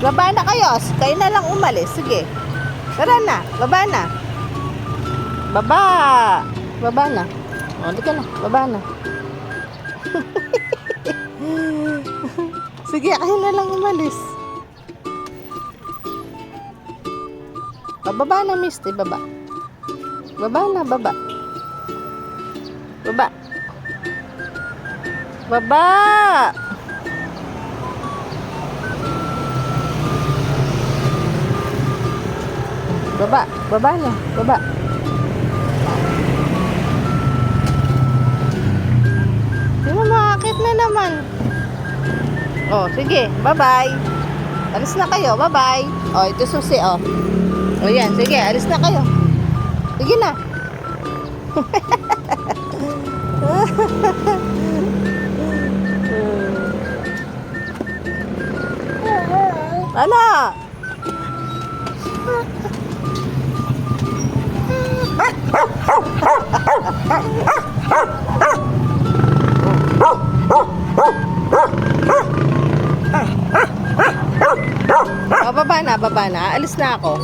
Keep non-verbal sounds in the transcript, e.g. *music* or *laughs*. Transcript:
Baba na kayo. Kayo na lang umalis. Sige. Tara na. Baba na. Baba. Baba na. O, di ka na. Baba na. *laughs* Sige, kayo na lang umalis. Baba na, Misty. Baba. Baba na, baba. Baba. Baba. Baba, baba na, baba. Di mo makakit na naman. Oh, sige, bye-bye. Alis na kayo, bye-bye. Oh, ito susi, oh. Oh, yan, sige, alis na kayo. Sige na. Ala! *laughs* Oh, baba na, baba na. Alis na ako.